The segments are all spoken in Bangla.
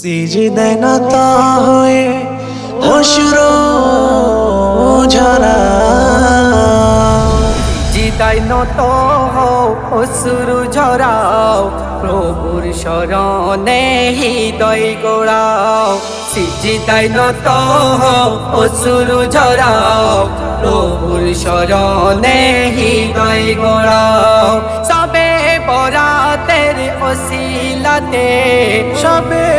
সিজদায় নত হয়ে অশ্রু ঝরা। জিতাই নত হও অসুরু ঝরাও, প্রভুর শরণে হৃদয় গোড়াও। সিজিতাই নত হও অসুরু ঝরাও, প্রভুর শরণে হৃদয় গোড়াও। সবে বরাতের ওসিলাতে সবে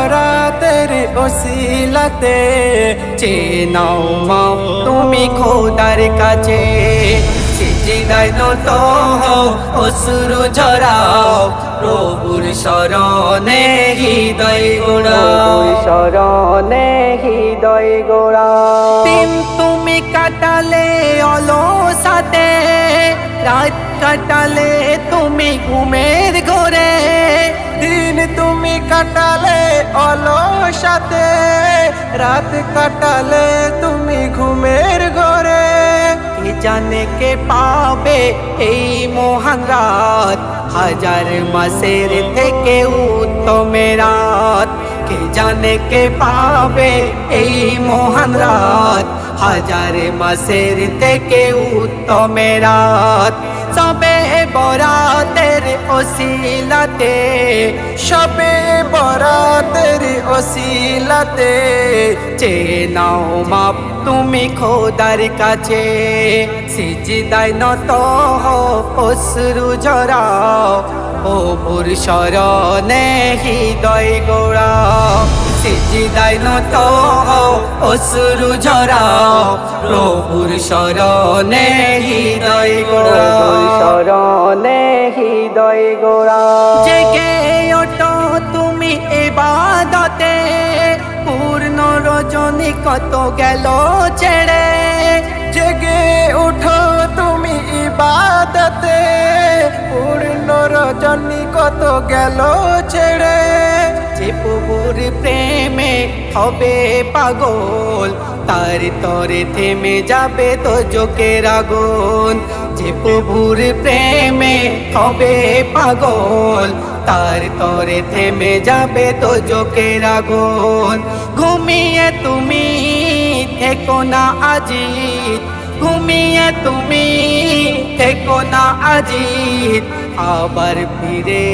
বরাতের ওসিলাতে। চেনাও মাও তুমি খোদার কাছে। সিজিদায় নত হও অসুর ঝরাও। প্রভুর শরণে হৃদয় গোড়াও। শরণে হৃদয় গোড়াও। দিন তুমি কাটালে অলসাতে রাত কাটালে তুমি দিন তুমি কাটালে অলসাতে, রাত কাটালে তুমি ঘুমের ঘরে। কে জানে কে পাবে এই মহান রাত? হাজার মাসের থেকে উত্তমে রাত। কে জানে কে পাবে এই মহান রাত? হাজার মাসের থেকে উত্তমে রাত, সবে বরাতের ওসিলাতে সবে বরাতের ওসিলাতে চেনাও মাপ তুমি খোদার কাছে, সিজিদায় নত অশ্রু ঝরাও ও ভোর শরণে হৃদয় গোড়াও। সিজিদায় নত অশ্রু ঝরাও প্রভুর শরণে হৃদয় গোড়াও। শরণে হৃদয় গোড়াও। জেগে ওঠো তুমি এবাদতে পূর্ণ রজনী কত গেল ছেড়ে। জেগে উঠো তুমি ইবাদতে পূর্ণ রজনী কত গেল ছেড়ে। প্রভুর প্রেমে হবে পাগল, তার তরে থেমে যাবে তো জোকের আগুন। যে প্রভুর প্রেমে হবে পাগল, তার তরে থেমে যাবে তো জোকের আগুন। ঘুমিয়ে তুমি থেকো না আজিত, ঘুমিয়ে তুমি থেকো না আজিত। আবার ফিরে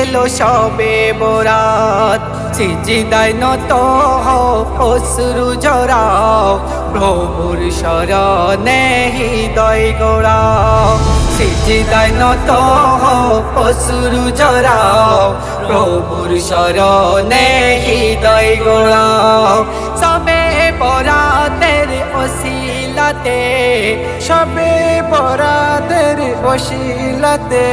এলো সবে বরাত। সিজিদায় নত অশ্রু ঝরাও, প্রভুর শরণে হৃদয় গোড়াও। সিজিদায় নত অশ্রু ঝরাও, প্রভুর শরণে হৃদয় গোড়াও। ওসিলাতে সবে বরাদের ওসিলাতে।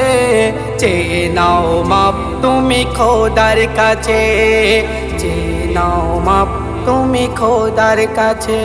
চেনাও মাপ তুমি খোদার কাছে। চেনাও মাপ তুমি খোদার কাছে।